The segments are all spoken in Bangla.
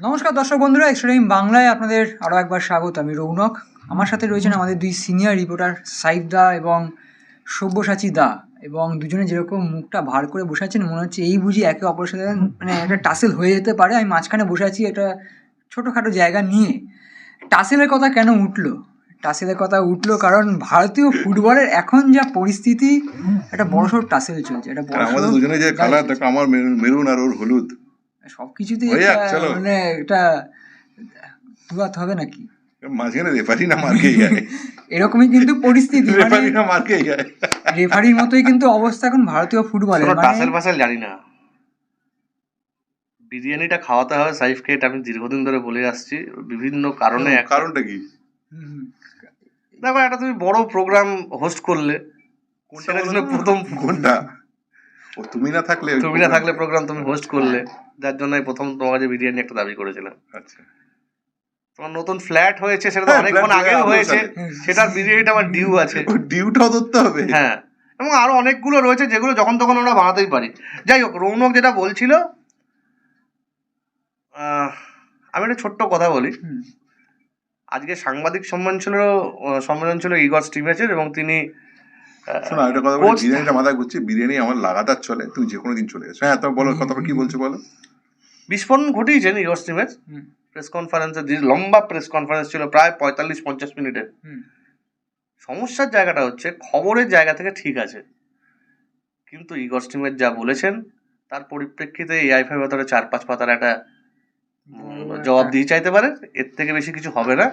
নমস্কার দর্শক বন্ধুরা এক্সট্রিম বাংলায় আপনাদের আরও একবার স্বাগত। আমি রৌনক। আমার সাথে রয়েছেন আমাদের দুই সিনিয়র রিপোর্টার সাইফ দা এবং সব্যসাচী দা এবং দুজনে যেরকম মুখটা ভার করে বসে আছেন মনে হচ্ছে এই বুঝি একে অপরের সাথে মানে একটা টাসেল হয়ে যেতে পারে। আমি মাঝখানে বসে আছি একটা ছোটোখাটো জায়গা নিয়ে। টাসেলের কথা কেন উঠল? টাসেলের কথা উঠল কারণ ভারতীয় ফুটবলের এখন যা পরিস্থিতি একটা বড়সড় টাসেল চলছে একটা আমাদের দুজনে যে কালার দেখো আমার মেরুন- মেরুন আর ওর হলুদ। সব কিছুতেই। মানে এটা দুয়াত হবে নাকি? মাঝখানে রেফারি না মার্কেই যায়। এরকমই কিন্তু পরিস্থিতি মানে রেফারি না মার্কেই যায়। রেফারির মতোই কিন্তু অবস্থা এখন ভারতীয় ফুটবলে মানে টাসেল ফাসেল জানি না। বিরিয়ানিটা খাওয়াতে হবে সাইফকে এটা আমি দীর্ঘদিন ধরে বলে আসছি বিভিন্ন কারণে এক- কারণটা কি? দেখো একটা তুমি বড় প্রোগ্রাম হোস্ট করলে ছিল প্রথম কোনটা? ও তুমি না থাকলে তুমি না থাকলে প্রোগ্রাম তুমি হোস্ট করলে। যার জন্য প্রথম তোমার কাছে বিরিয়ানি একটা দাবি করেছিলাম। আচ্ছা। তোমার নতুন ফ্ল্যাট হয়েছে সেটা তো হ্যাঁ, অনেকক্ষণ আগেও হয়েছে। সেটার বিরিয়ানিটা আমার ডিউ আছে। ডিউটাও ধরতে হবে। হ্যাঁ। এবং আরও অনেকগুলো রয়েছে যেগুলো যখন তখন আমরা বানাতেই পারি। যাই হোক রৌনক যেটা বলছিল আমি একটা ছোট্ট কথা বলি। আজকে সাংবাদিক সম্মেলন ছিল সম্মেলন ছিল ইগর স্টিভেচের এবং তিনি শোনো একটা কথা বলি বিরিয়ানিটা মাথায় ঘুরছে বিরিয়ানি আমার লাগাতার চলে তুমি যে কোনো দিন চলে এসো। হ্যাঁ তো বলো কথাটা কি বলছো বলো? বিস্ফোরণ ঘটিয়েছেন ইগর স্টিভেচ হুম, প্রেস কনফারেন্সে লম্বা প্রেস কনফারেন্স ছিল প্রায় পঁয়তাল্লিশ পঞ্চাশ মিনিটের সমস্যার জায়গাটা হচ্ছে খবরের জায়গা থেকে ঠিক আছে। কিন্তু ইগর স্টিমের যা বলেছেন তার পরিপ্রেক্ষিতে এই আইফাই ভেতরে চার পাঁচ পাতার একটা জবাব দিয়ে চাইতে পারে। এর থেকে বেশি কিছু হবে না।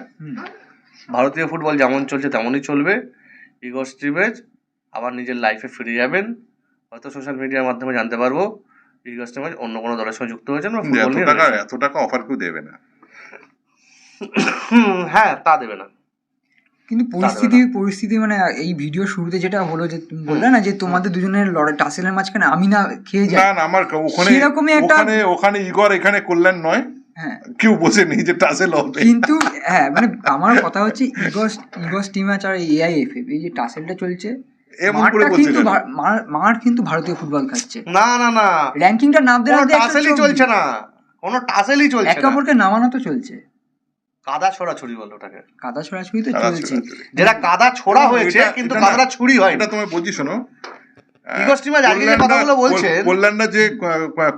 ভারতীয় ফুটবল যেমন চলছে তেমনই চলবে। ইগর স্টিভেজ আবার নিজের লাইফে ফিরে যাবেন। হয়তো সোশ্যাল মিডিয়ার মাধ্যমে জানতে পারব। ইগর স্টিভেজ অন্য কোনো দলের সঙ্গে যুক্ত হয়েছেন এত টাকা এত টাকা অফার কেউ দেবে না। হুম, হ্যাঁ তা দেবে না। কিন্তু পরিস্থিতি পরিস্থিতি মানে এই ভিডিও শুরুতে যেটা হলো যে তুমি বললে না যে তোমাদের দুজনের লড়াই টাসেলের মাঝখানে আমি না খেয়ে যাই। না না আমার ওখানে সেরকমই একটা- ওখানে ওখানে ইগর এখানে কল্যাণ নয়। হ্যাঁ। কেউ বসে নেই যে টাসেল হবে। কিন্তু হ্যাঁ মানে আমার কথা হচ্ছে ইগস ইগস টিম আর এআইএফএফ এই যে টাসেলটা চলছে এমন করে বলছে কিন্তু ভারতীয় ফুটবল খাচ্ছে। না না না। র্যাঙ্কিংটা নামতে একটা টাসেলই চলছে। না। কোনো টাসেলই চলছে একে অপরকে নামানো তো চলছে। কাদা ছড়াছড়ি বলে ওটাকে। কাদা ছড়াছড়ি তো চলছে। যেটা কাদা ছোড়া হয়েছে কিন্তু কাদাটা ছুরি হয় এটা তোমায় বলছি শোনো। কল্যাণরা যে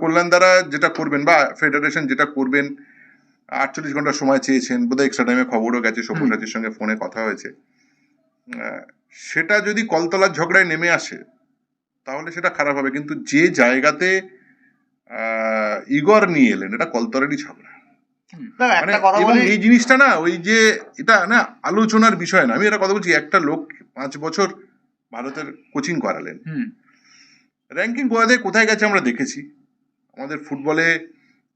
কল্যাণ দ্বারা যেটা করবেন বা ফেডারেশন যেটা করবেন আটচল্লিশ ঘণ্টা সময় চেয়েছেন। বোধহয় এক্সট্রা টাইমে খবরও গেছে সব্যসাচীর সঙ্গে ফোনে কথা হয়েছে। আহ, সেটা যদি কলতলার ঝগড়ায় নেমে আসে তাহলে সেটা খারাপ হবে। কিন্তু যে জায়গাতে আহ, ইগর নিয়ে এলেন এটা কলতলারই ঝগড়া। মানে এই জিনিসটা না ওই যে এটা না আলোচনার বিষয় না। আমি এটা কথা বলছি একটা লোক পাঁচ বছর ভারতের কোচিং করালেন। হুম। র্যাঙ্কিং গোয়াতে কোথায় গেছে আমরা দেখেছি। আমাদের ফুটবলে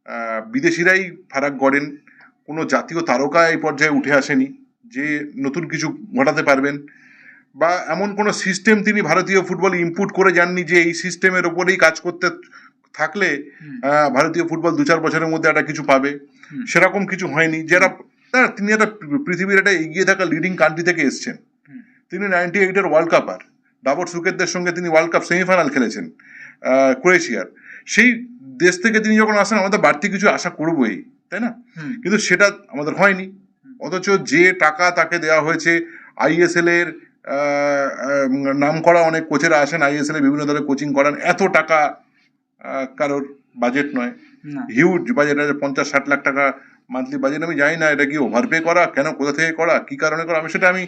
আহ, বিদেশিরাই ফারাক গড়েন। কোনো জাতীয় তারকা এই পর্যায়ে উঠে আসেনি। যে নতুন কিছু ঘটাতে পারবেন। বা এমন কোনো সিস্টেম তিনি ভারতীয় ফুটবল ইনপুট করে যাননি যে এই সিস্টেমের ওপরেই কাজ করতে থাকলে ভারতীয় ফুটবল দু চার বছরের মধ্যে একটা কিছু পাবে। সেরকম কিছু হয়নি। যারা তিনি একটা পৃথিবীর একটা এগিয়ে থাকা লিডিং কান্ট্রি থেকে এসছেন। তিনি নাইনটি এইটের ওয়ার্ল্ড কাপার ডাবর সুকেতদের সঙ্গে তিনি ওয়ার্ল্ড কাপ সেমিফাইনাল খেলেছেন ক্রোয়েশিয়ার। সেই দেশ থেকে তিনি যখন আসেন আমাদের বাড়তি কিছু আশা করবোই তাই না? কিন্তু সেটা আমাদের হয়নি। অথচ যে টাকা তাকে দেওয়া হয়েছে আইএসএল এর নাম করা অনেক কোচেরা আসেন আইএসএল এর বিভিন্ন দলে কোচিং করান। এত টাকা কারোর বাজেট নয়। হিউজ বাজেট আছে পঞ্চাশ ষাট লাখ টাকা মান্থলি বাজেট আমি জানি না এটা কি ওভারপে করা? কেন কোথা থেকে করা? কি কারণে করা? আমি সেটা আমি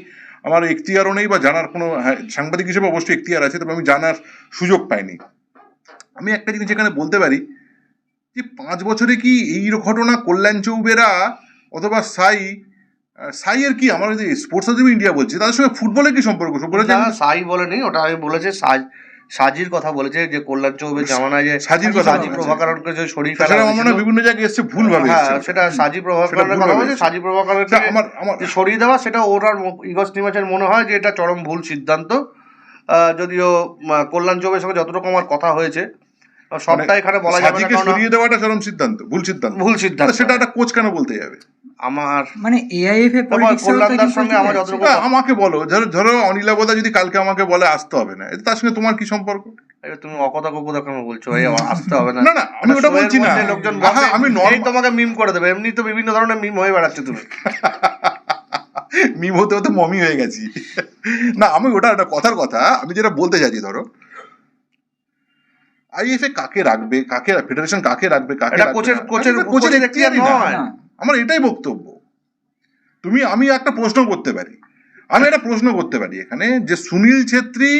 আমার এখতিয়ারও নেই বা জানার কোনো হ্যাঁ, সাংবাদিক হিসেবে অবশ্যই এখতিয়ার আছে তবে আমি জানার সুযোগ পাইনি। আমি একটা জিনিস এখানে বলতে পারি যে পাঁচ বছরে কি এই ঘটনা কল্যাণ চৌবেরা অথবা সাই সাইয়ের কি? আমার যে স্পোর্টস অফ ইন্ডিয়া বলছি তাদের সঙ্গে ফুটবলের কি সম্পর্ক? বলেছে সাই বলেনি ওটা আমি বলেছে সাজ সাজির কথা বলেছে যে কল্যাণ চৌবের জামানায় যে সাজির কথা সাজি বলেছে। প্রভাকরণকে যে সেটা আমার মনে হয় বিভিন্ন জায়গায় এসছে ভুল ভাবে হ্যাঁ সেটা সাজি প্রভাকরণের কথা বলেছে সাজি আমার আমার সরিয়ে দেওয়া সেটা ওর আর ইগস নিমাচের মনে হয় যে এটা চরম ভুল সিদ্ধান্ত। যদিও কল্যাণ চৌবের সঙ্গে যতটুকু আমার কথা হয়েছে সবটা এখানে বলা যাবে না সাজিকে সরিয়ে দেওয়াটা চরম সিদ্ধান্ত ভুল সিদ্ধান্ত। ভুল সিদ্ধান্ত। সেটা একটা কোচ কেন বলতে যাবে? আমার মানে এআইএফএ তারপর কল্যাণদার সঙ্গে আমার যতটুকু আমাকে বলো ধরো ধরো অনিলাবদা যদি কালকে আমাকে বলে আসতে হবে না তার সঙ্গে তোমার কি সম্পর্ক? তুমি অকথা ককথা কেন বলছো? ভাই আমার আসতে হবে না। না না আমি ওটা বলছি না। লোকজন হ্যাঁ, আমি এই নর্মাল তোমাকে মিম করে দেবে। এমনি তো বিভিন্ন ধরনের মিম হয়ে বেড়াচ্ছে তুমি। মিম হতে হতে মমি হয়ে গেছি। না আমি ওটা একটা কথার কথা আমি যেটা বলতে চাইছি ধরো। আইএফএ কাকে রাখবে? কাকে ফেডারেশন কাকে রাখবে? কাকে কোচের কোচের কোচের নয়। আমার এটাই বক্তব্য। তুমি আমি একটা প্রশ্ন করতে পারি। আমি একটা প্রশ্ন করতে পারি এখানে যে সুনীল ছেত্রী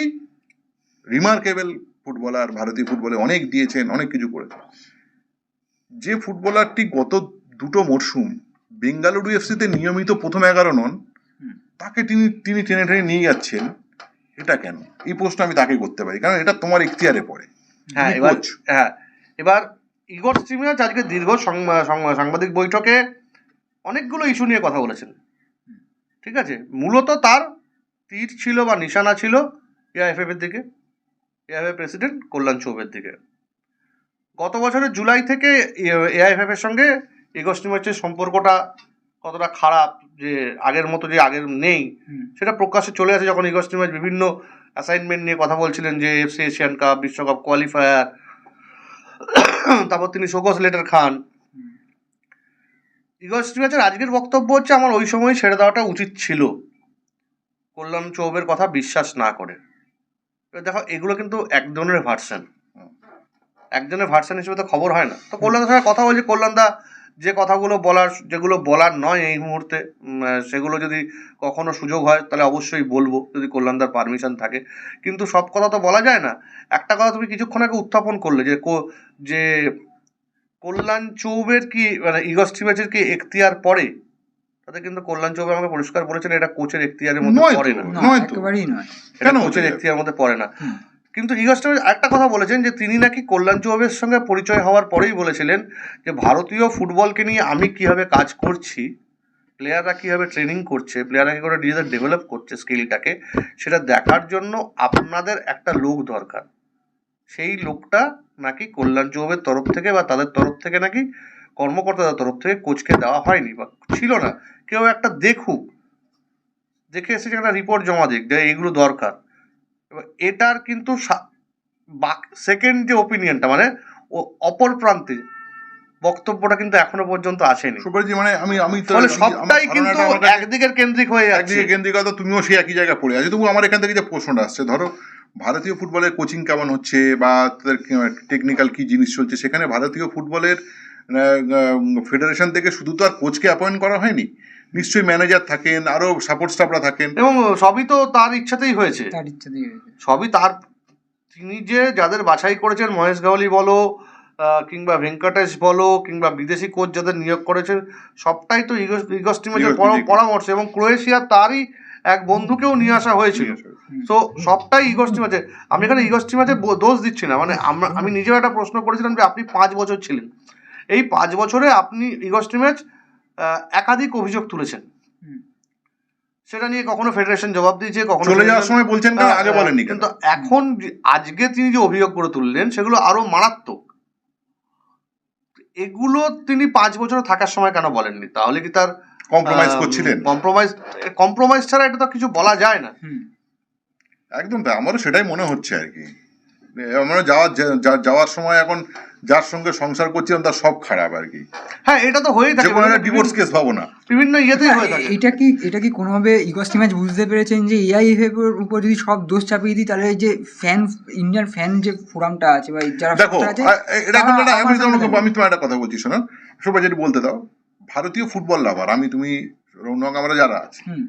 রিমার্কেবল ফুটবলার ভারতীয় ফুটবলে অনেক দিয়েছেন অনেক কিছু করেছেন। যে ফুটবলারটি গত দুটো মরশুম বেঙ্গালুরু এফসিতে নিয়মিত প্রথম এগারো নন তাকে তিনি তিনি টেনে টেনে নিয়ে যাচ্ছেন এটা কেন? এই প্রশ্ন আমি তাকে করতে পারি কারণ এটা তোমার ইখতিয়ারে পড়ে। হ্যাঁ এবার হ্যাঁ এবার ইগর স্টিমিয়াজ আজকে দীর্ঘ সংবা- সংবা- সাংবাদিক বৈঠকে অনেকগুলো ইস্যু নিয়ে কথা বলেছেন। ঠিক আছে? মূলত তার তীর ছিল বা নিশানা ছিল এআইএফএফ এর দিকে এআইএফএফ প্রেসিডেন্ট কল্যাণ চৌবের দিকে। গত বছরের জুলাই থেকে এআইএফএফ এর সঙ্গে ইগর স্টিমিয়াজের সম্পর্কটা কতটা খারাপ যে আগের মতো যে আগের নেই সেটা প্রকাশ্যে চলে আসে যখন ইগর স্টিমিয়াজ বিভিন্ন অ্যাসাইনমেন্ট নিয়ে কথা বলছিলেন যে এফসি এশিয়ান কাপ বিশ্বকাপ কোয়ালিফায়ার তারপর তিনি শোকস লেটার খান। হুম। ইগর স্টিমাচের আজকের বক্তব্য হচ্ছে আমার ওই সময় ছেড়ে দেওয়াটা উচিত ছিল। কল্যাণ চৌবের কথা বিশ্বাস না করে। দেখো, এগুলো কিন্তু একজনের ভার্সান একজনের ভার্সান হিসেবে তো খবর হয় না। তো কল্যাণ সঙ্গে কথা বলছি কল্যাণদা যে কথাগুলো বলার যেগুলো বলার নয় এই মুহূর্তে সেগুলো যদি কখনো সুযোগ হয় তাহলে অবশ্যই বলব যদি কল্যাণদার পারমিশন থাকে। কিন্তু সব কথা তো বলা যায় না। একটা কথা তুমি কিছুক্ষণ আগে উত্থাপন করলে যে কো- যে কল্যাণ চৌবের কি মানে ইগস্টি ম্যাচের কি এখতিয়ার পড়ে? তাতে কিন্তু কল্যাণ চৌবে আমাকে পরিষ্কার বলেছেন এটা কোচের এখতিয়ারের মধ্যে পড়ে না। না একেবারেই নয়। এটা কোচের এখতিয়ার? মধ্যে পড়ে না। কিন্তু ইগস্ট একটা কথা বলেছেন যে তিনি নাকি কল্যাণ চৌবের সঙ্গে পরিচয় হওয়ার পরেই বলেছিলেন যে ভারতীয় ফুটবলকে নিয়ে আমি কীভাবে কাজ করছি, প্লেয়াররা কীভাবে ট্রেনিং করছে, প্লেয়াররা কি করে নিজেদের ডেভেলপ করছে স্কিলটাকে, সেটা দেখার জন্য আপনাদের একটা লোক দরকার। সেই লোকটা নাকি কল্যাণ চৌবের তরফ থেকে বা তাদের তরফ থেকে নাকি কর্মকর্তাদের তরফ থেকে কোচকে দেওয়া হয়নি বা ছিল না। কেউ একটা দেখুক, দেখে এসেছে একটা রিপোর্ট জমা দিক যে এইগুলো দরকার। এবার এটার কিন্তু সেকেন্ড যে ওপিনিয়নটা মানে ও অপর প্রান্তে বক্তব্যটা কিন্তু এখনও পর্যন্ত আসেনি। সুপারজি মানে আমি আমি তো সবটাই কিন্তু একদিকের কেন্দ্রিক হয়ে যাচ্ছে। একদিকে কেন্দ্রিকতা তুমিও সেই একই জায়গায় পড়ে আছো। তবু আমার এখান থেকে যে প্রশ্নটা আসছে ধরো ভারতীয় ফুটবলের কোচিং কেমন হচ্ছে বা তাদের টেকনিক্যাল কি জিনিস চলছে সেখানে ভারতীয় ফুটবলের ফেডারেশন থেকে শুধু তো আর কোচকে অ্যাপয়েন্ট করা হয়নি। নিশ্চয়ই ম্যানেজার থাকেন আরও সাপোর্ট স্টাফরা থাকেন। এবং সবই তো তার ইচ্ছাতেই হয়েছে। তার ইচ্ছা দিয়ে হয়েছে। সবই তার তিনি যে যাদের বাছাই করেছেন মহেশ গাওয়ালি বলো কিংবা ভেঙ্কটেশ বলো কিংবা বিদেশি কোচ যাদের নিয়োগ করেছেন সবটাই তো ইগস্টিমেজের ইগো- পরামর্শ এবং ক্রোয়েশিয়া তারই এক বন্ধুকেও নিয়ে আসা হয়েছিল। তো সবটাই ইগোস্টি ম্যাচে আমি এখানে ইগোস্টি ম্যাচে দোষ দিচ্ছি না। মানে আমি নিজেও একটা প্রশ্ন করেছিলাম যে আপনি পাঁচ বছর ছিলেন। এই পাঁচ বছরে আপনি ম্যাচ একাধিক অভিযোগ তুলেছেন। সেটা নিয়ে কখনো ফেডারেশন জবাব দিয়েছে কখনো চলে যাওয়ার সময় বলছেন কেন? আগে বলেননি কিন্তু এখন আজকে তিনি যে অভিযোগগুলো তুললেন সেগুলো আরও মারাত্মক। এগুলো তিনি পাঁচ বছর থাকার সময় কেন বলেননি? তাহলে কি তার কম্প্রোমাইজ করছিলেন? কম্প্রোমাইজ কম্প্রোমাইজ ছাড়া এটা তো কিছু বলা যায় না। একদম তাই। আমারও সেটাই মনে হচ্ছে আর কি। আমরা যাওয়ার যাওয়ার সময় এখন যার সঙ্গে সংসার করছিলাম তার সব খারাপ আর কি। হ্যাঁ এটা তো হয়েই যে থাকে। কোনো একটা বিভিন্ন- ডিভোর্স কেস পাবো না। বিভিন্ন ইয়েতেই হয়ে থাকে। এটা কি এটা কি কোনোভাবে ইগস্টি ম্যাচ বুঝতে পেরেছেন যে এআইএফএফ এর উপর যদি সব দোষ চাপিয়ে দিই তাহলে এই যে ফ্যান ইন্ডিয়ান ফ্যান যে ফোরামটা আছে বা যারা দেখো এটা তারা আমি তোমাকে আমি তোমার একটা কথা বলছি শোনো। সবাই যেটা বলতে দাও ভারতীয় ফুটবল লাভার আমি তুমি রৌনক আমরা যারা আছি হুম।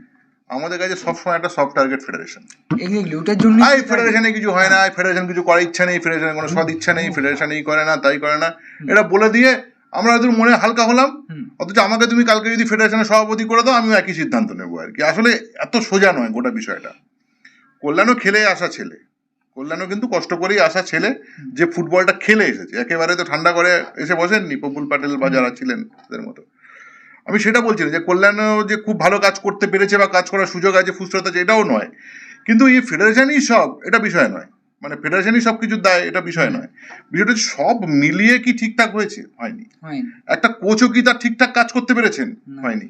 আমাদের কাছে সবসময় একটা সফট টার্গেট ফেডারেশন ওটার জন্য এই ফেডারেশনে কিছু হয় না ফেডারেশন কিছু করার ইচ্ছা নেই ফেডারেশনের কোনো সদ ইচ্ছা নেই ফেডারেশন এই করে না তাই করে না। এটা বলে দিয়ে আমরা হয়তো মনে হালকা হলাম অথচ আমাকে তুমি কালকে যদি ফেডারেশনের সভাপতি করে দাও আমিও একই সিদ্ধান্ত নেব আর কি। আসলে এত সোজা নয় গোটা বিষয়টা। কল্যাণও খেলে আসা ছেলে। কল্যাণও কিন্তু কষ্ট করেই আসা ছেলে যে ফুটবলটা খেলে এসেছে। একেবারে তো ঠান্ডা করে এসে বসেননি প্রফুল প্যাটেল বা যারা ছিলেন তাদের মতো। আমি সেটা বলছি না যে কল্যাণও যে খুব ভালো কাজ করতে পেরেছে বা কাজ করার সুযোগ আছে ফুসরত আছে এটাও নয়। কিন্তু এই ফেডারেশনই সব এটা বিষয় নয়। মানে ফেডারেশনই সব কিছুর দায় এটা বিষয় নয়। বিষয়টা সব মিলিয়ে কি ঠিকঠাক হয়েছে? হয়নি। একটা কোচও কি তার ঠিকঠাক কাজ করতে পেরেছেন? হয়নি।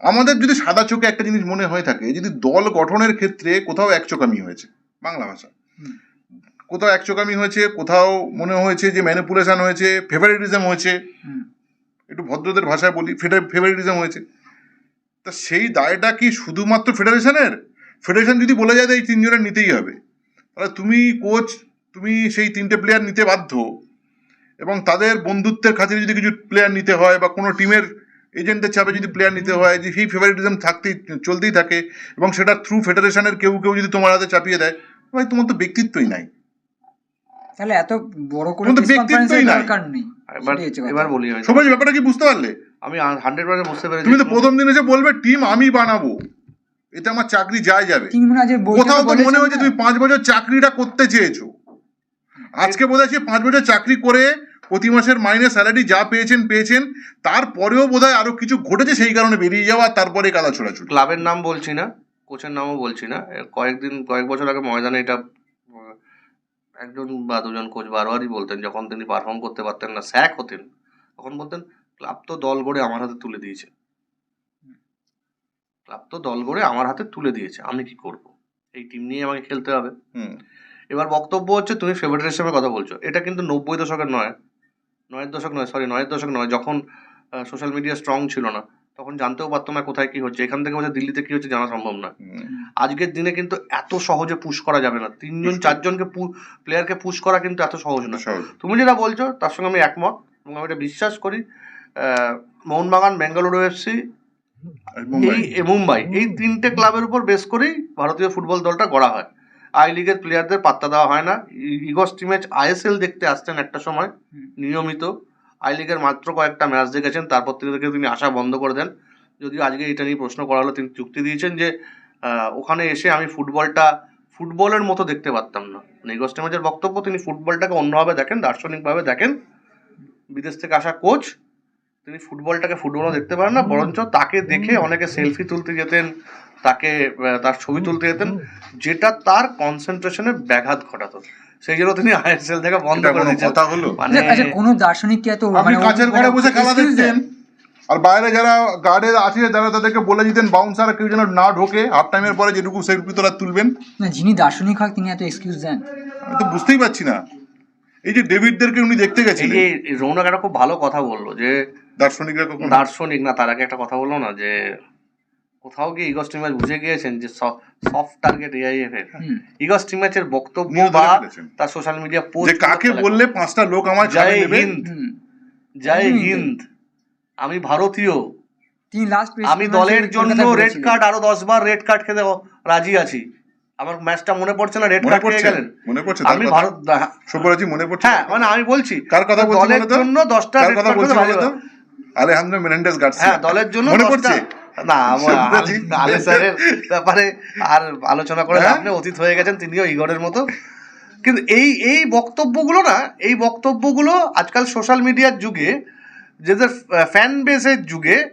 আমাদের যদি সাদা চোখে একটা জিনিস মনে হয়ে থাকে যদি দল গঠনের ক্ষেত্রে কোথাও এক চোখামি হয়েছে বাংলা ভাষা। কোথাও একচোকামি হয়েছে কোথাও মনে হয়েছে যে ম্যানিপুলেশন হয়েছে ফেভারিটিজম হয়েছে। একটু ভদ্রদের ভাষায় বলি ফেভারিটিজম হয়েছে। তা সেই দায়টা কি শুধুমাত্র ফেডারেশনের ফেডারেশন যদি বলে যায় এই তিনজনের নিতেই হবে। তাহলে তুমি কোচ তুমি সেই তিনটে প্লেয়ার নিতে বাধ্য। এবং তাদের বন্ধুত্বের খাতিরে যদি কিছু প্লেয়ার নিতে হয়, বা কোনো টিমের এজেন্টের চাপে যদি প্লেয়ার নিতে হয়, যে সেই ফেভারিটিজম থাকতেই, চলতেই থাকে, এবং সেটা থ্রু ফেডারেশনের কেউ কেউ যদি তোমার হাতে চাপিয়ে দেয়, ভাই, তোমার তো ব্যক্তিত্বই নাই। তাহলে এত বড় করে ব্যক্তিত্বই দরকার নেই। এবার বলি সবাই ব্যাপারটা কি বুঝতে পারলে? আমি হান্ড্রেড পার্সেন্ট বুঝতে পেরেছি। তুমি তো প্রথম দিন এসে বলবে টিম আমি বানাবো। এতে আমার চাকরি যায় যাবে। কোথাও তো মনে হচ্ছে না? তুমি পাঁচ বছর চাকরিটা করতে চেয়েছো। আজকে বোধ হয় পাঁচ বছর চাকরি করে প্রতি মাসের মাইনে স্যালারি যা পেয়েছেন পেয়েছেন। তারপরেও বোধ হয় আরও কিছু ঘটেছে সেই কারণে বেরিয়ে যাওয়া আর তারপরে কাদা ছোড়াছুড়ি ক্লাবের নাম বলছি না কোচের নামও বলছি না। কয়েকদিন কয়েক বছর আগে ময়দানে এটা একজন বা দুজন কোচ বারবারই বলতেন যখন তিনি পারফর্ম করতে পারতেন না স্যাক হতেন তখন বলতেন ক্লাব তো দল গড়ে আমার হাতে তুলে দিয়েছে। ক্লাব তো দল গড়ে আমার হাতে তুলে দিয়েছে আমি কি করব? এই টিম নিয়ে আমাকে খেলতে হবে। হুম। এবার বক্তব্য হচ্ছে তুমি ফেভারিটিজমের কথা বলছো। এটা কিন্তু নব্বই দশকের নয় নয়ের দশক নয় সরি নয়ের দশক নয় যখন সোশ্যাল মিডিয়া স্ট্রং ছিল না। তখন জানতেও পারতো না কোথায় কি হচ্ছে। এখান থেকে বোধহয় দিল্লিতে কি হচ্ছে জানা সম্ভব না। আজকের দিনে কিন্তু এত সহজে পুশ করা যাবে না। তিনজন চারজনকে প্লেয়ারকে পুশ করা কিন্তু এত সহজ না তুমি যেটা বলছো তার সঙ্গে আমি একমত এবং আমি এটা বিশ্বাস করি। মোহনবাগান বেঙ্গালুরু এফসি এই মুম্বাই। এই তিনটে ক্লাবের উপর বেস করেই ভারতীয় ফুটবল দলটা গড়া হয়। আই লিগের প্লেয়ারদের পাত্তা দেওয়া হয় না। ইগস টিমেজ আইএসএল দেখতে আসতেন একটা সময় নিয়মিত। আই লিগের মাত্র কয়েকটা ম্যাচ দেখেছেন, তারপর থেকে তিনি আসা বন্ধ করে দেন। যদিও আজকে এটা নিয়ে প্রশ্ন করা হলো, তিনি চুক্তি দিয়েছেন যে ওখানে এসে আমি ফুটবলটা, ফুটবলের মতো দেখতে পারতাম না। ইগস টিমেজের বক্তব্য, তিনি ফুটবলটাকে অন্যভাবে দেখেন, দার্শনিকভাবে দেখেন। বিদেশ থেকে আসা কোচ, তিনি ফুটবলটাকে ফুটবলও দেখতে পারেন না, বরঞ্চ তাকে দেখে অনেকে সেলফি তুলতে যেতেন, তাকে তার ছবি তুলতে যেতেন, যেটা তার কনসেন্ট্রেশনে ব্যাঘাত ঘটাতো। সেই জন্য তিনি আইএসএল থেকে বন্ধ করে কথা হলো? মানে আচ্ছা, আচ্ছা কোনো দার্শনিক কি এত আপনি মানে কাছের ঘরে মানে বসে খেলা দেন? আর বাইরে যারা গার্ডে আছে যারা তাদেরকে বলে দিতেন বাউন্সার কেউ যেন না ঢোকে হাফ টাইমের পরে যেটুকু সেলফি তোলা তুলবেন। না যিনি দার্শনিক হয় তিনি এত এক্সকিউজ দেন। আমি তো বুঝতেই পারছি না। এই যে ডেভিডদেরকে উনি দেখতে এই গেছিলেন। যে এই রৌনক একটা খুব ভালো কথা বলল যে দার্শনিকরা কখন দার্শনিক না তার আগে একটা কথা বলল না যে কোথাও গিয়ে ইগস টিমাচ বুঝে গিয়েছেন যে সফট টার্গেট এআইএফ এর। ইগস টিমাচের বক্তব্য বা তার সোশ্যাল মিডিয়া যে পোস্ট কাকে বললে পাঁচটা লোক আমার জয় হিন্দ। জয় হিন্দ। আমি ভারতীয়। তিনি লাস্ট আমি দলের জন্য রেড কার্ড আরও দশ বার রেড কার্ড খেতে রাজি আছি। আমার ম্যাচটা মনে পড়ছে না? রেড কার্ড পড়ছে। গেলেন। মনে পড়ছে আমি? ভারত সব্যরাজি মনে পড়ছে? হ্যাঁ মানে আমি বলছি কার কথা বলছি দলের জন্য দশটা কার red কথা card বলছি খেতে ভালো। আলেহান্দ্র মেনেন্ডেস গার্সিয়া হ্যাঁ দলের জন্য মনে পড়ছে? না আমার- স্যারের ব্যাপারে আর আলোচনা করে হ্যাঁ? আপনি অতীত হয়ে গেছেন তিনিও ইগরের মতো। কিন্তু এই এই বক্তব্যগুলো না এই বক্তব্যগুলো আজকাল সোশ্যাল মিডিয়ার যুগে যাদের ফ্যান বেসের যুগে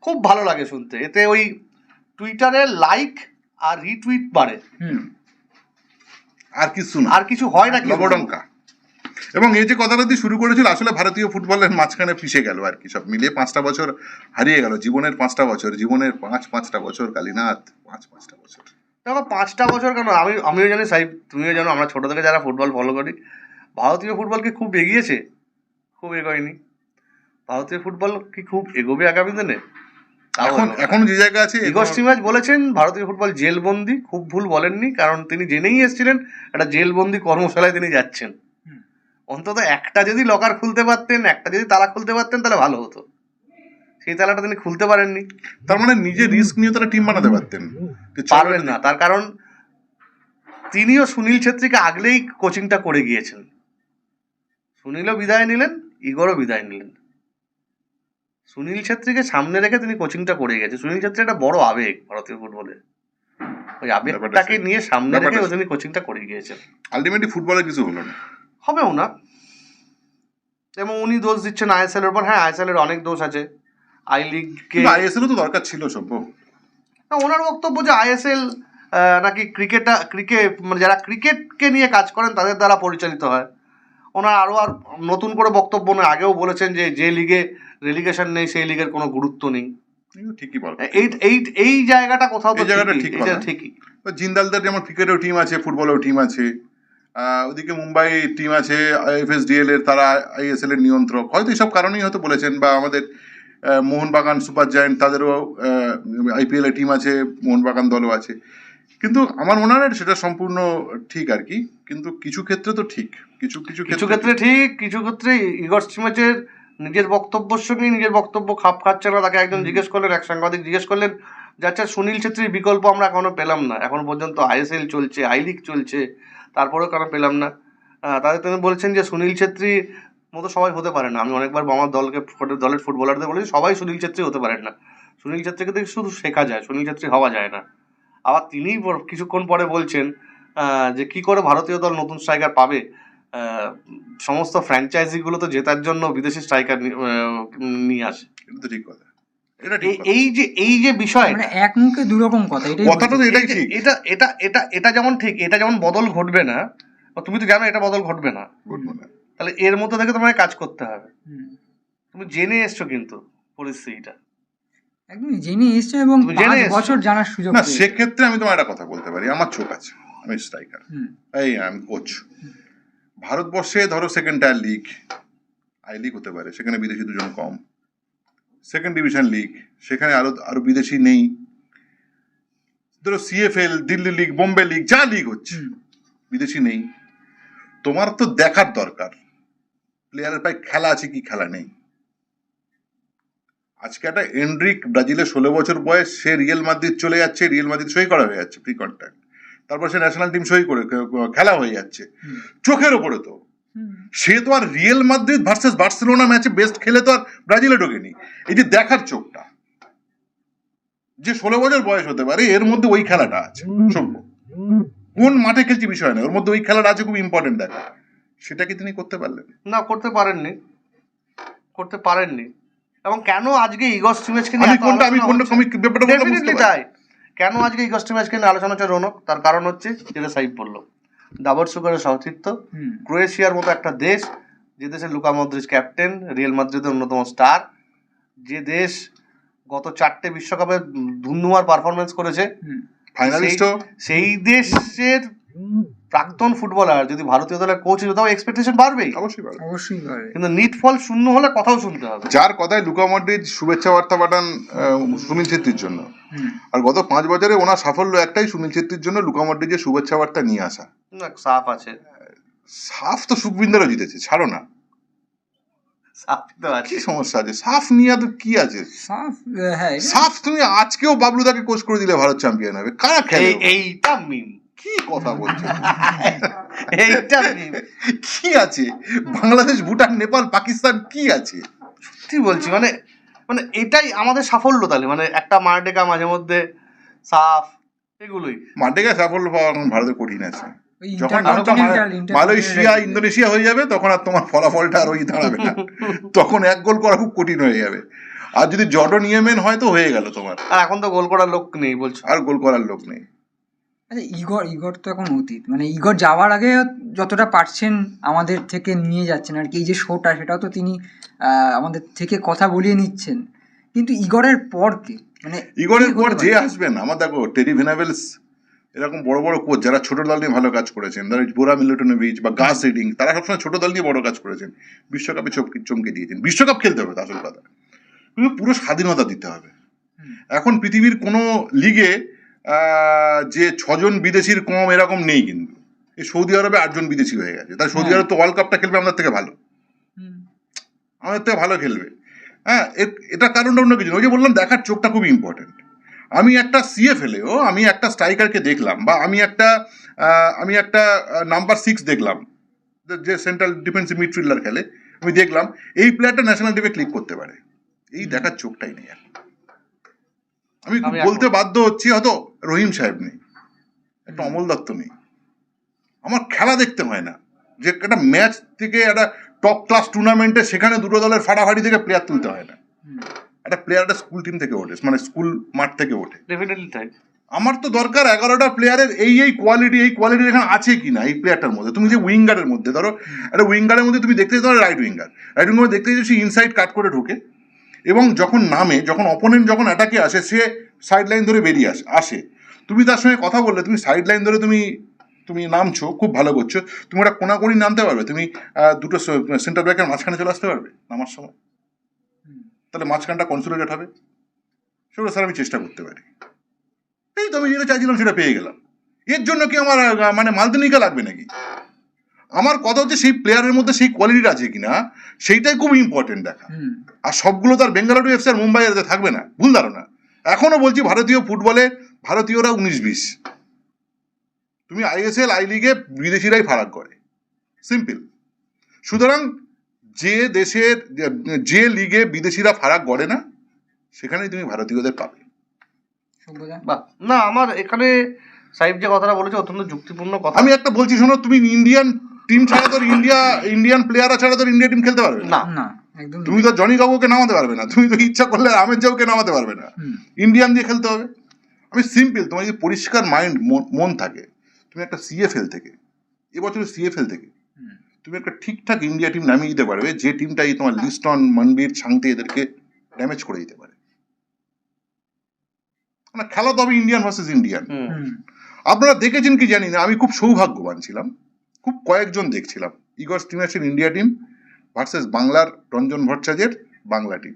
খুব ভালো লাগে শুনতে। এতে ওই টুইটারে লাইক আর রিটুইট বাড়ে। হুম। আর কিছু আর কিছু হয় না কি লবডঙ্কা। এবং এই যে কথাটা দিয়ে শুরু করেছিল আসলে ভারতীয় ফুটবলের মাঝখানে পিষে গেল আর কি সব মিলিয়ে পাঁচটা বছর হারিয়ে গেল জীবনের পাঁচটা বছর জীবনের পাঁচ পাঁচটা বছর কালীনাথ পাঁচ পাঁচটা বছর। দেখো পাঁচটা বছর কেন? আমি আমিও জানি সাহেব তুমিও জানো আমরা ছোট থেকে যারা ফুটবল ফলো করি ভারতীয় ফুটবল কি খুব এগিয়েছে? খুব এগোয়নি। ভারতীয় ফুটবল কি খুব এগোবে আগামী দিনে? তাও এখন এখন যে জায়গা আছে ইগো স্টিমাজ বলেছেন ভারতীয় ফুটবল জেলবন্দি খুব ভুল বলেননি কারণ তিনি জেনেই এসেছিলেন একটা জেলবন্দি কর্মশালায় তিনি যাচ্ছেন। অন্তত একটা যদি লকার খুলতে পারতেন একটা যদি তালা খুলতে পারতেন তাহলে ভালো হতো। সেই তালাটা তিনি খুলতে পারেননি। তার মানে নিজে রিস্ক নিয়ে তারা টিম বানাতে পারতেন। পারবেন না। তার কারণ তিনিও সুনীল ছেত্রীকে আগলেই কোচিংটা করে গিয়েছেন। সুনীলও বিদায় নিলেন ইগরও বিদায় নিলেন। সুনীল ছেত্রীকে সামনে রেখে তিনি কোচিংটা করে গেছে সুনীল ছেত্রী একটা বড় আবেগ ভারতীয় ফুটবলে। ওই আবেগটাকে নিয়ে সামনে রেখে তিনি কোচিংটা করে গিয়েছেন। আলটিমেটলি ফুটবলে কিছু হলো না। হবেও না। এবং উনি দোষ দিচ্ছেন আইএসএল এর উপর। হ্যাঁ আইএসএল এর অনেক দোষ আছে। আই লিগকে আইএসএল তো দরকার ছিল সভ্য না ওনার বক্তব্য যে আইএসএল নাকি ক্রিকেটা ক্রিকেট মানে যারা ক্রিকেটকে নিয়ে কাজ করেন তাদের দ্বারা পরিচালিত হয়। ওনার আরও আর নতুন করে বক্তব্য নয় আগেও বলেছেন যে যে লিগে রেলিগেশন নেই সেই লিগের কোনো গুরুত্ব নেই। ঠিকই বল এই এই এই জায়গাটা কোথাও তো জায়গাটা ঠিকই, ঠিক ঠিকই। জিন্দালদের যেমন ক্রিকেটেও টিম আছে ফুটবলেও টিম আছে। ওদিকে মুম্বাই টিম আছে আইএফএসডিএল এর তারা আইএসএল এর নিয়ন্ত্রক। হয়তো এইসব কারণেই হয়তো বলেছেন বা আমাদের মোহনবাগান সুপার জায়েন্ট তাদেরও আইপিএল এর টিম আছে মোহনবাগান দলও আছে। কিন্তু আমার মনে হয় সেটা সম্পূর্ণ ঠিক আর কি কিন্তু কিছু ক্ষেত্রে তো ঠিক। কিছু কিছু কিছু ক্ষেত্রে ঠিক কিছু ক্ষেত্রে ইগর স্টিমেচের নিজের বক্তব্যের সঙ্গে নিজের বক্তব্য খাপ খাচ্ছে না তাকে একজন জিজ্ঞেস করলেন এক সাংবাদিক জিজ্ঞেস করলেন যাচ্ছে সুনীল ছেত্রীর বিকল্প আমরা এখনও পেলাম না। এখন পর্যন্ত আইএসএল চলছে আই লিগ চলছে তারপরেও কেন পেলাম না। তাদের তিনি বলছেন যে সুনীল ছেত্রী মতো সবাই হতে পারে না। আমি অনেকবার আমার দলকে দলের ফুটবলারদের বলেছি, সবাই সুনীল ছেত্রী হতে পারেন না। সুনীল ছেত্রীকে দেখে শুধু শেখা যায়, সুনীল ছেত্রী হওয়া যায় না। আবার তিনিই কিছুক্ষণ পরে বলছেন যে কি করে ভারতীয় দল নতুন স্ট্রাইকার পাবে? সমস্ত ফ্র্যাঞ্চাইজিগুলো তো জেতার জন্য বিদেশি স্ট্রাইকার নিয়ে আসে। এটা তো ঠিক কথা। এই- যে এই যে বিষয় মানে এক মুখে দু রকম কথা এটাই কথাটা তো এটাই ঠিক। এটা এটা এটা এটা যেমন ঠিক এটা যেমন বদল ঘটবে না তুমি তো জানো এটা বদল ঘটবে না। তাহলে এর মধ্যে থেকে তোমাকে কাজ করতে হবে। তুমি জেনে এসছো কিন্তু পরিস্থিতিটা। একদমই জেনে এসছে এবং জেনে বছর জানার সুযোগ না সেক্ষেত্রে আমি তোমার একটা কথা বলতে পারি। আমার চোখ আছে আমি স্ট্রাইকার। এই আমি কোচ ভারতবর্ষে ধরো second tier league I league হতে পারে সেখানে বিদেশি দুজন কম। সেকেন্ড ডিভিশন লিগ সেখানে আরও আরও বিদেশি নেই। ধরো CFL Delhi league Bombay league যা লিগ হচ্ছে বিদেশি নেই। তোমার তো দেখার দরকার প্লেয়ারের পায়ে খেলা আছে কি খেলা নেই। আজকে একটা এন্ড্রিক ব্রাজিলের ষোলো বছর বয়স সে রিয়েল মাদ্রিদ চলে যাচ্ছে রিয়েল মাদ্রিদ সই করা হয়ে যাচ্ছে প্রি কন্ট্রাক্ট তারপর সে ন্যাশনাল টিম সই করে খেলা হয়ে যাচ্ছে। চোখের ওপরে তো। সে তো আর রিয়েল মাদ্রিদ ভার্সেস বার্সেলোনা ম্যাচে বেস্ট খেলে তো আর ব্রাজিলে ঢোকেনি। এই যে দেখার চোখটা যে ষোলো বছর বয়স হতে পারে এর মধ্যে ওই খেলাটা আছে সভ্য কোন মাঠে খেলছি বিষয় না ওর মধ্যে ওই খেলাটা আছে খুব ইম্পর্টেন্ট দেখা সেটা কি তিনি করতে পারলেন? না করতে পারেননি। করতে পারেননি। এবং কেন আজকে ইগস টিমেজকে নিয়ে আমি কোনটা আমি কোনটা? আমি ব্যাপারটা বলতে তাই। কেন আজকে ইগস টিমেজকে নিয়ে আলোচনা হচ্ছে রৌনক? তার কারণ হচ্ছে যেটা সাইব বলল। ডাবর সুগারের সতীর্থ ক্রোয়েশিয়ার মতো একটা দেশ যে দেশের লুকা মদ্রিজ ক্যাপ্টেন রিয়েল মাদ্রিদের অন্যতম স্টার যে দেশ গত চারটে বিশ্বকাপে ধুন্ধুমার পারফরমেন্স করেছে। ফাইনালিস্ট সেই দেশের প্রাক্তন ফুটবলার যদি ভারতীয় দলের কোচ হিসেবে তাও এক্সপেকটেশন বাড়বেই। অবশ্যই পারে। অবশ্যই পারে কিন্তু নিট ফল শূন্য হলে কথাও শুনতে হবে। যার কথায় লুকা মডরিচ শুভেচ্ছা বার্তা পাঠান সুনীল ছেত্রীর জন্য। আর গত পাঁচ বছরে ওনার সাফল্য একটাই সুনীল ছেত্রীর জন্য লুকা মডরিচের শুভেচ্ছা বার্তা নিয়ে আসা। সাফ আছে। সাফ তো সুখবিন্দারও জিতেছে ছাড়ো না। সাফ তো কি সমস্যা আছে? সাফ নিয়ে তো কি আছে? সাফ হ্যাঁ সাফ তুমি আজকেও বাবলুদাকে কোচ করে দিলে ভারত চ্যাম্পিয়ন হবে। কারা খেলে এইটা মিম কি কথা বলছো? এইটা কি আছে? বাংলাদেশ ভুটান নেপাল পাকিস্তান কি আছে? সত্যি বলছি মানে মানে এটাই আমাদের সাফল্য তাহলে মানে একটা মারডেকা মাঝে মধ্যে সাফ এগুলোই। মাঠে সাফল্য পাওয়া এখন ভারতে কঠিন আছে। যখন মালয়েশিয়া ইন্দোনেশিয়া হয়ে যাবে তখন আর তোমার ফলাফলটা আর ওই দাঁড়াবে না। তখন এক গোল করা খুব কঠিন হয়ে যাবে। আর যদি জর্ডন ইয়েমেন হয় তো হয়ে গেল তোমার। আর এখন তো গোল করার লোক নেই বলছো। আর গোল করার লোক নেই। আচ্ছা ইগর ইগর তো এখন অতীত। মানে ইগর যাওয়ার আগে যতটা পারছেন আমাদের থেকে নিয়ে যাচ্ছেন আর কি। এই যে শোটা সেটাও তো তিনি আমাদের থেকে কথা বলিয়ে নিচ্ছেন। কিন্তু ইগরের পর কি? মানে ইগরের পর যে আসবেন আমার দেখো টেরি ভেনাবেলস এরকম বড় বড় কোচ যারা ছোট দল নিয়ে ভালো কাজ করেছেন ধরো বোরা মিলোটনোভিচ বা গাস রিডিং তারা সবসময় ছোট দল নিয়ে বড় কাজ করেছেন। বিশ্বকাপে চমকে চমকে দিয়েছেন। বিশ্বকাপ খেলতে হবে আসল কথা। কিন্তু পুরো স্বাধীনতা দিতে হবে। এখন পৃথিবীর কোনো লিগে যে ছজন বিদেশির কম এরকম নেই কিন্তু। এই সৌদি আরবে আটজন বিদেশি হয়ে গেছে। তাই সৌদি হ্যাঁ। আরব তো ওয়ার্ল্ড কাপটা খেলবে আমাদের থেকে ভালো। আমাদের থেকে ভালো খেলবে। হ্যাঁ এটা কারণটা অন্য কিছু। ওই যে বললাম দেখার চোখটা খুব ইম্পর্টেন্ট আমি একটা সিএ ফেলেও আমি একটা স্ট্রাইকারকে দেখলাম বা আমি একটা আমি একটা নাম্বার সিক্স দেখলাম। যে- সেন্ট্রাল ডিফেন্সিভ মিডফিল্ডার খেলে। আমি দেখলাম এই প্লেয়ারটা ন্যাশনাল টিমে ক্লিক করতে পারে। এই দেখার চোখটাই নেই এখন। আমি বলতে বাধ্য হচ্ছি হয়তো রহিম সাহেব নেই একটা অমল দত্ত নেই। আমার খেলা দেখতে হয় না। যে একটা ম্যাচ থেকে একটা টপ ক্লাস টুর্নামেন্টে সেখানে দুটো দলের ফাটাফাটি থেকে প্লেয়ার তুলতে হয় না। একটা প্লেয়ার একটা স্কুল টিম থেকে ওঠে মানে স্কুল মাঠ থেকে ওঠে। ডেফিনেটলি তাই। আমার তো দরকার এগারোটা প্লেয়ারের এই এই কোয়ালিটি এই কোয়ালিটি এখানে আছে কি না এই প্লেয়ারটার মধ্যে। তুমি যে উইঙ্গারের মধ্যে ধরো একটা উইঙ্গারের মধ্যে তুমি দেখতে ধরো রাইট উইঙ্গার রাইট উইঙ্গার দেখতে সে ইনসাইড কাট করে ঢোকে। এবং যখন নামে, যখন অপোনেন্ট যখন অ্যাটাকে আসে, সে সাইড লাইন ধরে বেরিয়ে আসে আসে। তুমি তার সঙ্গে কথা বললে, তুমি সাইড লাইন ধরে তুমি তুমি নামছো, খুব ভালো করছ, তুমি ওটা কোনাকুনি নামতে পারবে, তুমি দুটো সেন্টার ব্যাকের মাঝখানে চলে আসতে পারবে নামার সময়। তাহলে মাঝখানটা কনসোলিডেট হবে। সেগুলো স্যার আমি চেষ্টা করতে পারি। এই তো আমি যেটা চাইছিলাম সেটা পেয়ে গেলাম। এর জন্য কি আমার মানে মালতেনিকা লাগবে নাকি? আমার কথা হচ্ছে সেই প্লেয়ারের মধ্যে সেই কোয়ালিটিটা আছে কিনা সেইটাই খুব ইম্পর্টেন্ট দেখা। আর সবগুলো তো আর বেঙ্গালুরু এফসি আর মুম্বাই এর থাকবে না ভুল ধারণা। এখনও বলছি ভারতীয় ফুটবলে ভারতীয়রা উনিশ বিশ তুমি আইএসএল আই লিগে বিদেশিরাই ফারাক করে। সিম্পল সুতরাং যে দেশের যে লিগে বিদেশিরা ফারাক করে না সেখানেই তুমি ভারতীয়দের পাবে। না আমার এখানে সাহেব যে কথাটা বলেছে অত্যন্ত যুক্তিপূর্ণ কথা। আমি একটা বলছি শোনো তুমি ইন্ডিয়ান টিম ছাড়া তোর ইন্ডিয়া ইন্ডিয়ান প্লেয়াররা ছাড়া তোর ইন্ডিয়া টিম খেলতে পারবে? না। না একদম তুমি তো জনি কাকুকে নামাতে পারবে না। তুমি তো ইচ্ছা করলে আমের জাউকে নামাতে পারবে না। ইন্ডিয়ান দিয়ে খেলতে হবে। আমি সিম্পল তোমার যদি পরিষ্কার মাইন্ড মন থাকে তুমি একটা সিএফএল থেকে এবছর সিএফএল থেকে তুমি একটা ঠিকঠাক ইন্ডিয়া টিম নামিয়ে দিতে পারবে যে টিমটাই তোমার লিস্টন মনবীর ছাংতে এদেরকে ড্যামেজ করে দিতে পারে। মানে খেলা তো হবে ইন্ডিয়ান ভার্সেস ইন্ডিয়ান আপনারা দেখেছেন কি জানি না আমি খুব সৌভাগ্যবান ছিলাম। খুব কয়েকজন দেখছিলাম। ইগর টিমের ইন্ডিয়া টিম ভার্সেস বাংলার রঞ্জন ভট্টাচার্যের বাংলা টিম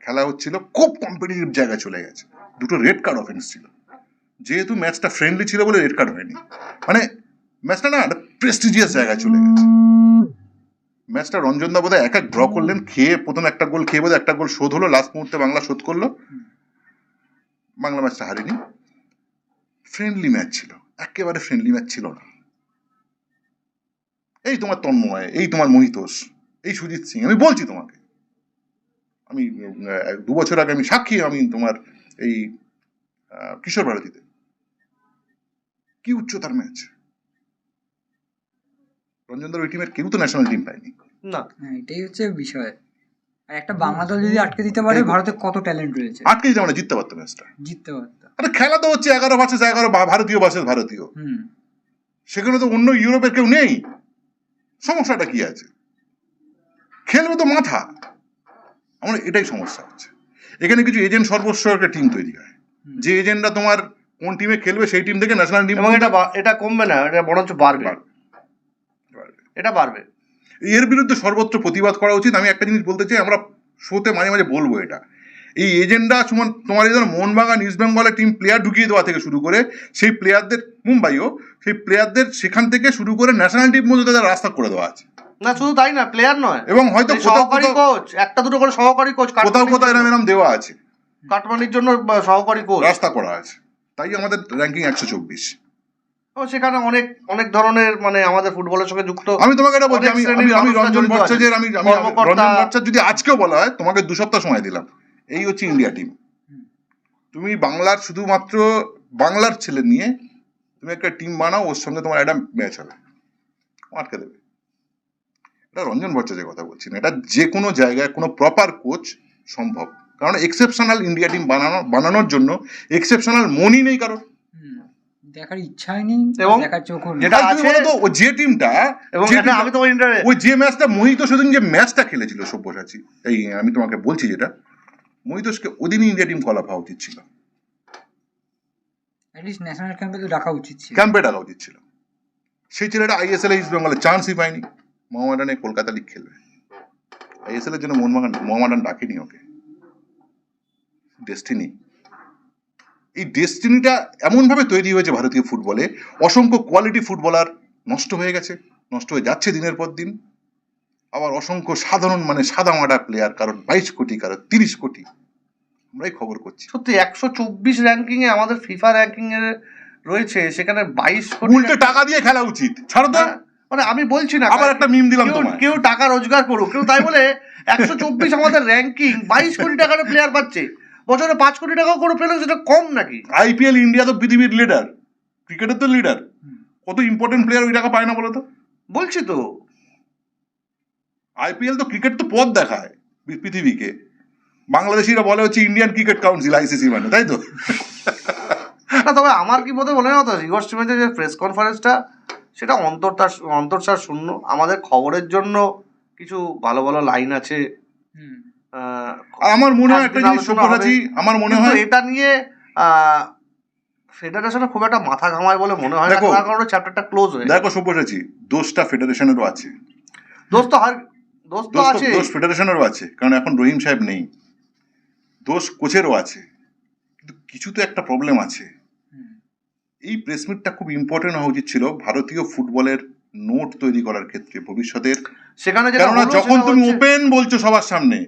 খেলা হচ্ছিল, খুব কম্পিটিটিভ জায়গায় চলে গেছে। দুটো রেড কার্ড অফেন্স ছিল। যেহেতু ম্যাচটা ফ্রেন্ডলি ছিল বলে রেড কার্ড হয়নি। মানে ম্যাচটা না একটা প্রেস্টিজিয়াস জায়গায় চলে গেছে। ম্যাচটা রঞ্জন দা বোধহয় এক এক ড্র করলেন, খেয়ে প্রথম একটা গোল খেয়ে বোধহয় একটা গোল শোধ হলো লাস্ট মুহূর্তে বাংলা শোধ করল। বাংলা ম্যাচটা হারেনি। ফ্রেন্ডলি ম্যাচ ছিল। একেবারে ফ্রেন্ডলি ম্যাচ ছিল না। এই তোমার তন্ময় এই তোমার মহিতোষ এই সুজিত সিং আমি বলছি তোমাকে। আমি দু বছর আগে আমি সাক্ষী আমি তোমার এই কিশোর ভারতীতে। কি উচ্চতার ম্যাচ? রঞ্জনদার ওই টিমের কেউ তো ন্যাশনাল টিম পায়নি। না। হ্যাঁ এটাই হচ্ছে বিষয়। আর একটা বাংলা দল যদি আটকে দিতে পারে ভারতে কত ট্যালেন্ট রয়েছে? আটকে দিতে আমরা জিততে পারতো ম্যাচটা। জিততে পারত। আরে খেলা তো হচ্ছে এগারো ভার্সেস এগারো বা- ভারতীয় ভার্সেস ভারতীয়। হুম। সেখানে তো অন্য ইউরোপের কেউ নেই। সমস্যাটা কি আছে? খেলবে তো মাথা। আমার এটাই সমস্যা হচ্ছে। এখানে কিছু এজেন্ট সর্বস্ব একটা টিম তৈরি হয়। যে এজেন্টরা তোমার কোন টিমে খেলবে সেই টিম থেকে ন্যাশনাল টিম এবং এটা এটা কমবে না এটা বরঞ্চ বাড়বে। এটা বাড়বে। এর বিরুদ্ধে সর্বত্র প্রতিবাদ করা উচিত। আমি একটা জিনিস বলতে চাই আমরা শোতে মাঝে মাঝে বলব এটা। এই এজেন্ডা তোমার তোমার এই ধরো মোহনবাগান ইস্ট বেঙ্গলের টিম প্লেয়ার ঢুকিয়ে দেওয়া থেকে শুরু করে সেই প্লেয়ারদের মুম্বাইও সেই প্লেয়ারদের সেখান থেকে শুরু করে ন্যাশনাল টিম মধ্যে তাদের রাস্তা করে দেওয়া আছে। না শুধু তাই না প্লেয়ার নয়। এবং হয়তো সহকারী কোচ একটা দুটো করে সহকারী কোচ কোথাও কোথাও এরম এরম দেওয়া আছে। কাটমানির জন্য সহকারী কোচ রাস্তা করা আছে। তাই আমাদের র্যাঙ্কিং একশো চব্বিশ। ও সেখানে অনেক অনেক ধরনের মানে আমাদের ফুটবলের সঙ্গে যুক্ত আমি তোমাকে এটা বলছি আমি আমি রঞ্জন ভট্টাচার্যের আমি রঞ্জন ভট্টাচার্য যদি আজকেও বলা হয় তোমাকে দু সপ্তাহ সময় দিলাম। এই হচ্ছে ইন্ডিয়া টিম তুমি বাংলার শুধুমাত্র বাংলার ছেলে নিয়ে তুমি একটা টিম বানাও ওর সঙ্গে তোমার একটা ম্যাচ হবে। আটকে দেবে। এটা রঞ্জন ভট্টাচার্যের কথা বলছি না। এটা যে কোনো জায়গায় কোনো প্রপার কোচ সম্ভব। কারণ এক্সেপশনাল ইন্ডিয়া টিম বানানো বানানোর জন্য এক্সেপশনাল মনই নেই কারণ হুম দেখার ইচ্ছাই নেই এবং দেখার চোখও নেই যেটা আছে- তো, ও যে টিমটা এবং এটা আমি তোমার ইন্টারে ওই যে ম্যাচটা মোহিত সেদিন যে ম্যাচটা খেলেছিল সব্যসাচী এই আমি তোমাকে বলছি যেটা মোহিতোষকে ওদিনই ইন্ডিয়া টিম কলা পাওয়া উচিত ছিল। ন্যাশনাল ক্যাম্পে ডাকা উচিত ছিল। ক্যাম্পে ডাকা উচিত ছিল। সেই ছেলেটা আইএসএল ইস্ট বেঙ্গলে চান্সই পায়নি। মোহামেডানে কলকাতা লিগ খেলবে। আইএসএল এর জন্য মোহনবাগান মোহামেডান ডাকেনি ওকে। ডেস্টিনি এই ডেস্টিনিটা এমনভাবে তৈরি হয়েছে ভারতীয় ফুটবলে অসংখ্য কোয়ালিটি ফুটবলার নষ্ট হয়ে গেছে, নষ্ট হয়ে যাচ্ছে দিনের পর দিন। আবার অসংখ্য সাধারণ মানে সাদা মাটা প্লেয়ার কারণ বাইশ কোটি কারও তিরিশ কোটি। আমরাই খবর করছি। সত্যি একশো চব্বিশ র্যাঙ্কিং এ আমাদের ফিফা র্যাঙ্কিং এ রয়েছে সেখানে বাইশ কোটি উল্টে টাকা দিয়ে খেলা উচিত। ছাড়ো তো। হ্যাঁ, মানে আমি বলছি না আবার একটা মিম দিলাম কেউ- কেউ টাকা রোজগার করুক কেউ তাই বলে একশো চব্বিশ আমাদের র্যাঙ্কিং বাইশ কোটি টাকার প্লেয়ার পাচ্ছে। বছরে পাঁচ কোটি টাকাও করে পেলেও সেটা কম নাকি? আইপিএল ইন্ডিয়া তো পৃথিবীর লিডার ক্রিকেটের তো লিডার কত ইম্পর্টেন্ট প্লেয়ার ওই টাকা পায় না বলো তো? বলছি তো। আইপিএল তো ক্রিকেট তো পথ দেখায় পৃথিবীকে। বাংলাদেশিরা বলে হচ্ছে ইন্ডিয়ান ক্রিকেট কাউন্সিল আইসিসি মানে তাই তো? না তবে আমার কি বোধহয় মনে হতো রিভার্স টিমের যে প্রেস কনফারেন্সটা সেটা অন্তর্তার অন্তর্সার শূন্য। আমাদের খবরের জন্য কিছু ভালো ভালো লাইন আছে। আহ, আমার মনে হয় একটা জিনিস সব্যসাচী আমার মনে হয় এটা নিয়ে ফেডারেশনে খুব একটা মাথা ঘামায় বলে মনে হয় না। তার কারণে চ্যাপ্টারটা ক্লোজ হয়ে দেখো সব্যসাচী দোষটা ফেডারেশনেরও আছে। দোষ তো হার দোষ তো- আছে দোষ ফেডারেশনেরও আছে। কারণ এখন রহিম সাহেব নেই। দোষ কোচেরও আছে কিন্তু কিছু তো একটা প্রবলেম আছে। এই প্রেস মিটটা খুব ইম্পর্টেন্ট হওয়া উচিত ছিল ভারতীয় ফুটবলের নোট তৈরি করার ক্ষেত্রে ভবিষ্যতের। সেখানে কেননা যখন তুমি ওপেন বলছো সবার সামনে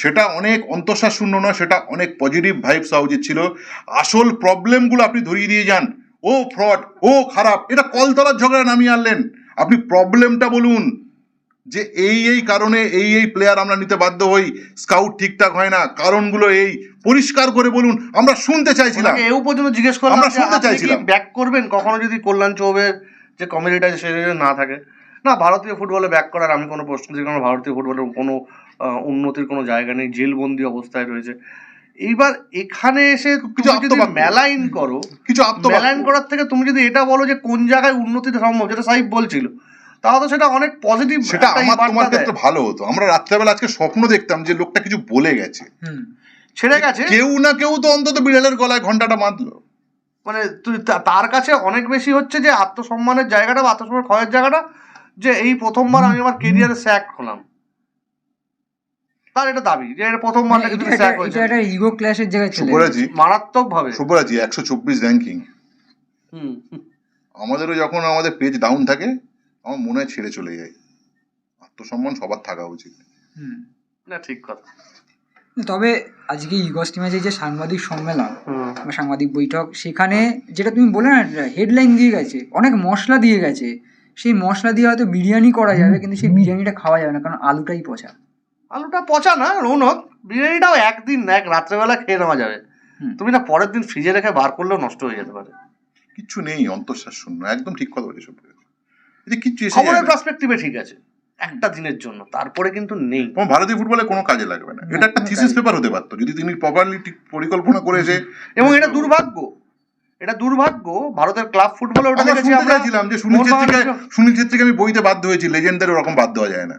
সেটা অনেক অন্তঃশ্বাস শূন্য নয় সেটা অনেক পজিটিভ ভাইবস হওয়া উচিত ছিল। আসল প্রবলেমগুলো আপনি ধরিয়ে দিয়ে যান। ও ফ্রড ও খারাপ এটা কলতলার ঝগড়া নামিয়ে আনলেন। আপনি প্রবলেমটা বলুন যে এই এই কারণে এই এই প্লেয়ার আমরা নিতে বাধ্য হই। স্কাউট ঠিকঠাক হয় না। কারণগুলো এই। পরিষ্কার করে বলুন আমরা শুনতে চাইছিলাম। এও পর্যন্ত জিজ্ঞেস করলাম আমরা শুনতে চাইছিলাম। ব্যাক করবেন? কখনো যদি কল্যাণ চৌবের যে কমিটিটা সে না থাকে। না ভারতীয় ফুটবলে ব্যাক করার আমি কোনো প্রশ্ন দিই কারণ ভারতীয় ফুটবলের কোনো উন্নতির কোনো জায়গা নেই। জেলবন্দি অবস্থায় রয়েছে। এইবার এখানে এসে কিছু। মেলাইন করো কিছু মেলাইন করার থেকে তুমি যদি এটা বলো যে কোন জায়গায় উন্নতি সম্ভব যেটা সাহিব বলছিল তাহলে তো সেটা অনেক পজিটিভ সেটা আমার তোমার ক্ষেত্রে ভালো হতো। আমরা রাত্রেবেলা আজকে স্বপ্ন দেখতাম যে লোকটা কিছু বলে গেছে। হুম, ছেড়ে গেছে? কেউ না কেউ তো অন্তত বিড়ালের গলায় ঘন্টাটা বাঁধলো। মানে তার কাছে অনেক বেশি হচ্ছে যে আত্মসম্মানের জায়গাটা বা আত্মসম্মান ক্ষয়ের জায়গাটা যে এই প্রথমবার আমি আমার কেরিয়ারে স্যাক হলাম। তার এটা দাবি যে এটা প্রথমবার মানে নাকি তুমি স্যাক হয়েছে। একটা ইগো ক্ল্যাশের জায়গায় চলে শুভরাজি। মারাত্মক ভাবে শুভরাজি একশো চব্বিশ র্যাঙ্কিং হুম। আমাদেরও যখন আমাদের পেজ ডাউন থাকে আমার মনে হয় ছেড়ে চলে যায়। আত্মসম্মান সবার থাকা উচিত। না ঠিক কথা। তবে আজকে ইগস যে সাংবাদিক সম্মেলন বা সাংবাদিক বৈঠক সেখানে যেটা তুমি বলে না হেডলাইন দিয়ে গেছে অনেক মশলা দিয়ে গেছে। সেই মশলা দিয়ে হয়তো বিরিয়ানি করা যাবে কিন্তু সেই বিরিয়ানিটা খাওয়া যাবে না কারণ আলুটাই পচা। আলুটা পচা না রৌনক বিরিয়ানিটাও একদিন না এক রাত্রেবেলা খেয়ে নেওয়া যাবে। তুমি না পরের দিন ফ্রিজে রেখে বার করলেও নষ্ট হয়ে যেতে পারে। কিচ্ছু নেই অন্তঃশ্বাস শূন্য একদম ঠিক কথা বলেছে। কিচ্ছু খবরের পার্সপেক্টিভে ঠিক আছে। একটা দিনের জন্য তারপরে কিন্তু নেই। ভারতীয় ফুটবলে কোনো কাজে লাগবে না। এটা একটা থিসিস পেপার হতে পারতো যদি তিনি প্রপারলি পরিকল্পনা করে এসে এবং এটা দুর্ভাগ্য এটা দুর্ভাগ্য ভারতের ক্লাব ফুটবলে ওটা আমরা দেখেছি আমরা চাইছিলাম যে সুনীল ছেত্রীকে সুনীল ছেত্রীকে আমি বইতে বাধ্য হয়েছি লেজেন্ডার ওরকম বাদ দেওয়া যায় না।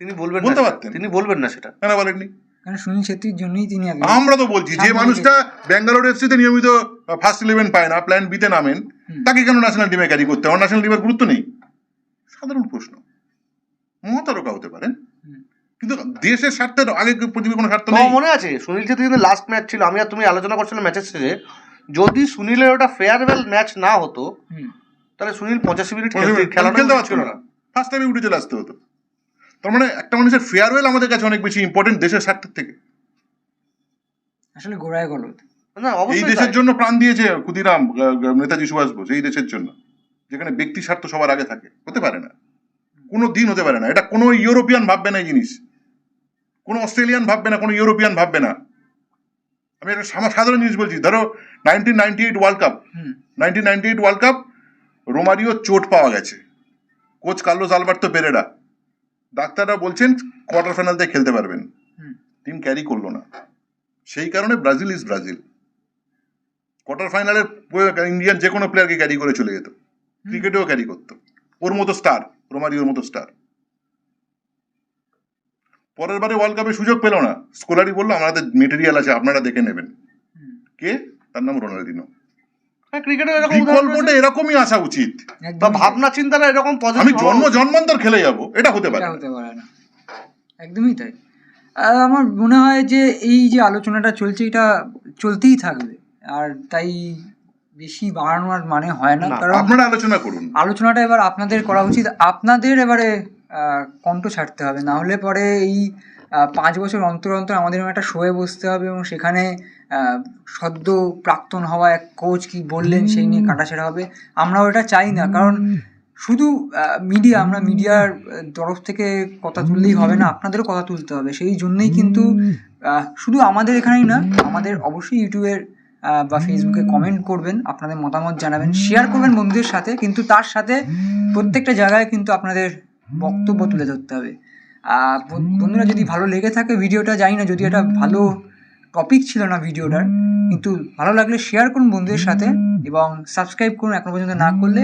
তিনি বলবেন না বলতে পারতেন। তিনি বলবেন না সেটা। কেন বলেননি? কারণ সুনীল ছেত্রীর জন্যই তিনি আমরা তো বলছি যে মানুষটা ব্যাঙ্গালোর এফসিতে নিয়মিত ফার্স্ট ইলেভেন পায় না প্ল্যান বিতে নামেন তাকে কেন ন্যাশনাল টিমে ক্যারি করতে হবে ন্যাশনাল টিমের গুরুত্ব নেই। সাধারণ প্রশ্ন। মহাতারকা হতে পারেন। কিন্তু দেশের স্বার্থের আগে পৃথিবীর কোনো স্বার্থ নেই? মনে আছে? সুনীল ছেত্রী কিন্তু লাস্ট ম্যাচ ছিল। আমি আর তুমি আলোচনা করছিলাম ম্যাচের শেষে। যদি সুনীলের ওটা ফেয়ারওয়েল ম্যাচ না হতো তাহলে সুনীল পঁচাশি মিনিট খেলতে পারছিল না। ফার্স্ট টাইমে উঠে চলে আসতে হতো। তার মানে একটা মানুষের ফেয়ারওয়েল আমাদের কাছে অনেক বেশি ইম্পর্টেন্ট দেশের স্বার্থের থেকে। আসলে গোড়ায় গলদ না এই দেশের জন্য প্রাণ দিয়েছে ক্ষুদিরাম নেতাজি সুভাষ বোস এই দেশের জন্য যেখানে ব্যক্তি স্বার্থ সবার আগে থাকে। হতে পারে না। কোনো দিন হতে পারে না। এটা কোনো ইউরোপিয়ান ভাববে না এই জিনিস। কোনো অস্ট্রেলিয়ান ভাববে না কোনো ইউরোপিয়ান ভাববে না। আমি একটা সাধারণ জিনিস বলছি। ধরো nineteen ninety eight world cup nineteen ninety eight world cup Romario চোট পাওয়া গেছে। Coach Carlos Alberto Pereira. ডাক্তাররা বলছেন কোয়ার্টার ফাইনালতে খেলতে পারবেন। টিম ক্যারি করল না। সেই কারণে ব্রাজিল ইজ ব্রাজিল কোয়ার্টার ফাইনালের ইন্ডিয়ান যে কোনো প্লেয়ারকে ক্যারি করে চলে যেত। ক্রিকেটেও ক্যারি করতো। ওর মতো স্টার রোমারিওর মতো স্টার পরের বারে ওয়ার্ল্ড কাপে সুযোগ পেল না। স্কোলারি বলল আমাদের মেটেরিয়াল আছে আপনারা দেখে নেবেন। কে? তার নাম রোনাল্ডিনো হ্যাঁ বিকল্পটা এরকমই আসা উচিত। বা ভাবনা চিন্তাটা এরকম আমি জন্ম জন্মান্তর খেলে যাব। এটা হতে পারে হতে পারে না। একদমই তাই। আর আমার মনে হয় যে এই যে আলোচনাটা চলছে এটা চলতেই থাকবে। আর তাই বেশি বাড়ানোর মানে হয় না কারণ আপনারা আলোচনা করুন। আলোচনাটা এবার আপনাদের করা উচিত। আপনাদের এবারে কণ্ঠ ছাড়তে হবে না হলে পরে এই পাঁচ বছর অন্তর অন্তর আমাদের একটা শোয়ে বসতে হবে এবং সেখানে সদ্য প্রাক্তন হওয়া এক কোচ কি বললেন সেই নিয়ে কাটাছেড়া হবে। আমরাও এটা চাই না কারণ শুধু মিডিয়া আমরা মিডিয়ার তরফ থেকে কথা তুললেই হবে না আপনাদেরও কথা তুলতে হবে। সেই জন্যই কিন্তু শুধু আমাদের এখানেই না আমাদের অবশ্যই ইউটিউবের বা ফেসবুকে কমেন্ট করবেন, আপনাদের মতামত জানাবেন শেয়ার করবেন বন্ধুদের সাথে, কিন্তু তার সাথে প্রত্যেকটা জায়গায় কিন্তু আপনাদের বক্তব্য তুলে ধরতে হবে। বন্ধুরা যদি ভালো লেগে থাকে ভিডিওটা, জানি না যদি এটা ভালো টপিক ছিল না ভিডিওটার, কিন্তু ভালো লাগলে শেয়ার করুন বন্ধুদের সাথে এবং সাবস্ক্রাইব করুন এখনও পর্যন্ত না করলে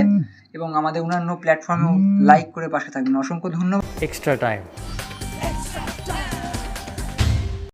এবং আমাদের অন্যান্য প্ল্যাটফর্মেও লাইক করে পাশে থাকবেন। অসংখ্য ধন্যবাদ। Extra time.